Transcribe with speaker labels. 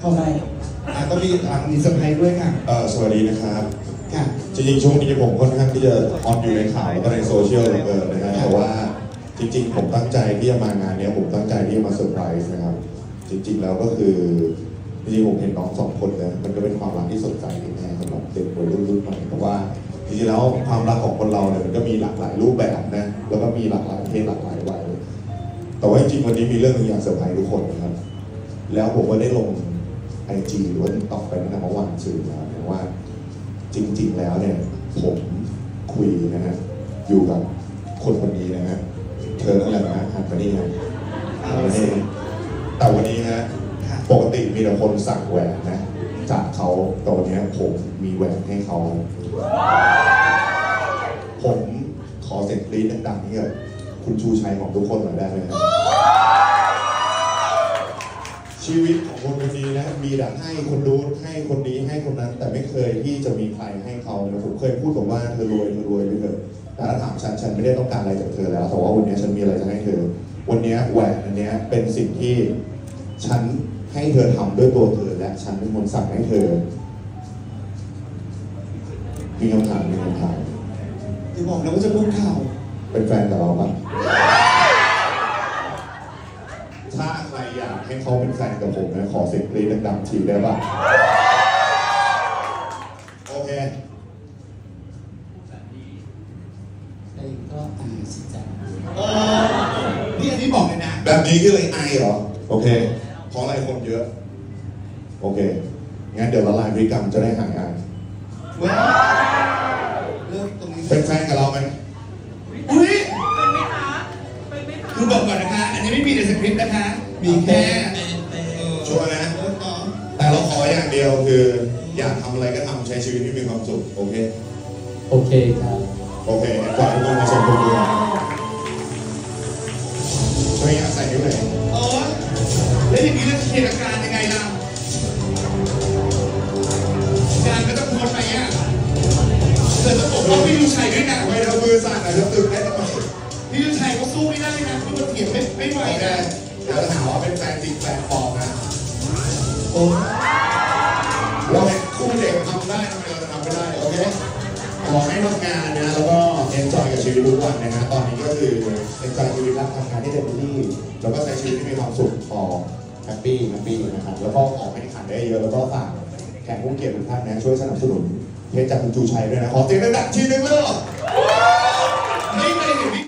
Speaker 1: เข้าไปอะก็มีอะมีเซอร์ไพรส์ด้วยค่ะ
Speaker 2: เอ่อสวัสดีนะครับ
Speaker 1: ค่ะ
Speaker 2: จริงๆช่วงนี้ผมค่อนข้างที่จะออนอยู่ในข่าวแล้วก็ในโซเชียลเหลือเกินนะฮะแต่ว่าจริง ๆ ผมตั้งใจที่จะมางานเนี้ยผมตั้งใจที่จะมาเซอร์ไพรส์นะครับ จริง ๆ แล้วก็คือจริงๆผมเห็นน้องสองคนนะมันก็เป็นความรักที่สดใสแน่สำหรับเด็กวัยรุ่นรุ่นใหม่เพราะว่าจริงๆแล้วความรักของคนเราเนี่ยมันก็มีหลากหลายรูปแบบนะแล้วก็มีหลากหลายเพศหลากหลายวัยแต่ว่าจริงๆวันนี้มีเรื่องหนึงอยากเซอร์ไพรส์ทุกคนนะครับ แล้วผมก็ได้ลง ไอจีหรือว่าตอกไปตั้งแต่เมื่อวานสื่อแล้วนะว่า จริง ๆ แล้วเนี่ยผมคุยนะฮะอยู่กับคนคนนี้นะฮะเธอนั่นแหละนะหันมานี่นะหันมานี่แต่วันนี้ฮะปกติมีแต่คนสั่งแหวนนะ จากเขาแตวันนี้ผมมีแหวนให้เขา ผมขอเสียงกรี๊ดดังๆนี่กับคุณชูชัยของทุกคนหน่อยได้ไหมครับ ชีวิตของคนคนนี้นะมีแต่ให้คนนู้นให้คนนี้ให้คนนั้น แต่ไม่เคยที่จะมีใครให้เขานะผมเคยพูดกับว่าเธอรวยเธอรวยไปเถอะแต่ถ้าถามฉันฉันไม่ได้ต้องการอะไรจากเธอแล้วแต่ว่าวันนี้ฉันมีอะไรจะให้เธอ วันนี้แหวนอันเนี้ยเป็นสิ่งที่ฉันให้เธอทำด้วยตัวเธอและฉันเป็นคนสั่งให้เธอมีคำถามมีคำถาม
Speaker 1: ที่บอกแล้วว่าจะพูดข่าว
Speaker 2: เป็นแฟนกับเราปะถ้าใครอยาก ให้เขาเป็นแฟนกับผมนะขอเสียงกรี๊ดดังๆทีได้ปะโอเค
Speaker 3: ไอ้ก็อ่านสิจ้า
Speaker 1: เออนี่อันนี้บอกเลยนะ
Speaker 2: แบบนี้คือเลยไอเหรอ โอเคเพราะอะไรคนเยอะ โอเค งั้นเดี๋ยวละลายพฤติกรรมจะได้หายไอ
Speaker 1: เว้ยเริ่มตรงนี้
Speaker 2: เป็นแฟนกับเราไหม
Speaker 1: อุ้ย
Speaker 4: เป็นไหมคะ เป็นไหมคะ
Speaker 1: คือบอกก่อนนะคะ อันนี้ไม่มีในสคริปต์นะคะ มีแค่
Speaker 3: เป็นเป็น
Speaker 1: เออ
Speaker 2: ชัวร์นะ
Speaker 1: เออต่อ
Speaker 2: แต่เราขออย่างเดียวคือ อยากทำอะไรก็ทำใช้ชีวิตที่มีความสุข โอเค
Speaker 3: โอเคครับ
Speaker 2: โอเคฝากทุกคนมาชมคุณดูช่วยอยากใส่นิ้วไหนอย
Speaker 1: เออแล้วอย่างนี้เราจะเขียนอาการยังไงล่ะการก็ต้องโพสต์ไปอะเธอต้องปกป้องพี่ลูกชัยด้วยนะ
Speaker 2: ทำไมเรามือสั่นอะจะตึกได้ทำไม
Speaker 1: พี่ลูกชัยเขาสู้ไม่ได้นะเขาเถียงไม่ไม่ไหว
Speaker 2: ไม่
Speaker 1: นะ
Speaker 2: เดี๋ยวจะหาว่าเป็นแฟนจริงแฟนปลอมนะ
Speaker 1: โอ้
Speaker 2: เราเป็นคู่เด็กทำได้ทำไมเราจะทำไม่ได้โอเคขอให้ทำงานนะแล้วก็เอนจอยกับชีวิตทุกวันนะฮะตอนนี้ก็คือเอนจอยชีวิตรักทำงานที่เต็มที่แล้วก็ใช้ชีวิตที่มีความสุขพอแฮปปี้แฮปปี้นะครับแล้วก็ออกไปขันได้เยอะแล้วก็ฝากแขกผู้เกียรติทุกท่านนะช่วยสนับสนุนเพจจากคุณจูชัยด้วยนะขอเสียงดังๆทีนึงเลย